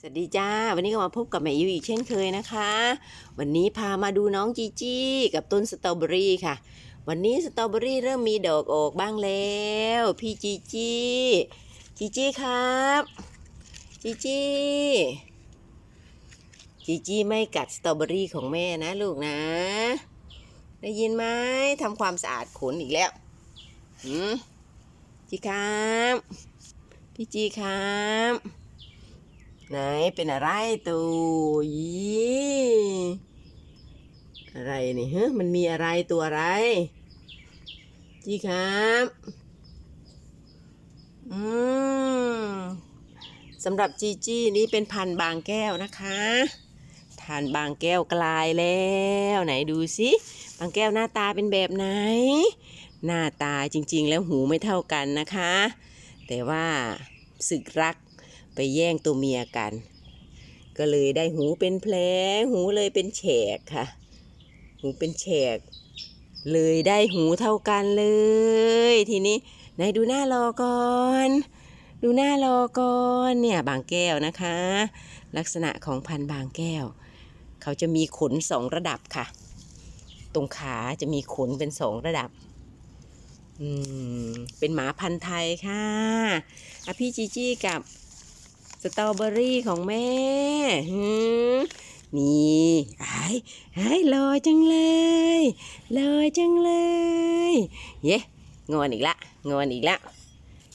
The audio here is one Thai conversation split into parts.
สวัสดีจ้า วันนี้ก็มาพบกับแม่ยูอีกเช่นเคยนะคะ วันนี้พามาดูน้องจีจี้กับต้นสตรอเบอรี่ค่ะ วันนี้สตรอเบอรี่เริ่มมีดอกออกบ้างแล้ว พี่จีจี้จีจี้ครับจีจี้จีจี้ไม่กัดสตรอเบอรี่ของแม่นะลูกนะ ได้ยินไหมทำความสะอาดขนอีกแล้วหืมจีครับ พี่จีครับ ไหนเป็นอะไรตูยี่อะไรนี่เฮะมันมีอะไรตัวอะไร จีครับ อืมสำหรับจีจี้นี่เป็นพันธ์บางแก้วนะคะทานบางแก้วกลายแล้ว ไหนดูสิบางแก้วหน้าตาเป็นแบบไหน หน้าตาจริงๆแล้วหูไม่เท่ากันนะคะ แต่ว่าศึกรัก ไปแย่งตัวเมียกัน ก็เลยได้หูเป็นแผลหูเลยเป็นแฉกค่ะ หูเป็นแฉก เลยได้หูเท่ากันเลย ทีนี้ไหนดูหน้ารอก่อน ดูหน้ารอก่อนเนี่ยบางแก้วนะคะ ลักษณะของพันธ์บางแก้ว เขาจะมีขนสองระดับค่ะ ตรงขาจะมีขนเป็นสองระดับอืมเป็นหมาพันธุ์ไทยค่ะอพี่จีจี้กับ สตรอเบอรี่ของแม่หืมนี่ไอ้ไอ้ลอยจังเลยลอยจังเลย เย้งอนอีกละงอนอีกละ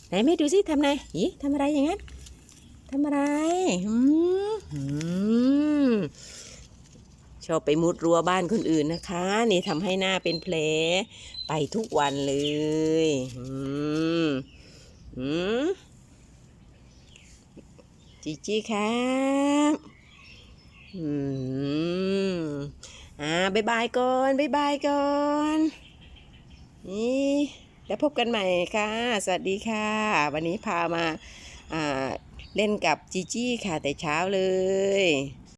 ไหนแม่ดูสิทำไงยี่ทำอะไรอย่างนั้นทำอะไรหืมหืมชอบไปมุดรั้วบ้านคนอื่นนะคะ นี่ทำให้หน้าเป็นแผลไปทุกวันเลยหืมหืม จีจี้ครับอืมอ่าบายบายก่อนบายบายก่อนนี่แล้วพบกันใหม่ค่ะ สวัสดีค่ะ วันนี้พามาอ่าเล่นกับจีจี้ค่ะแต่เช้าเลย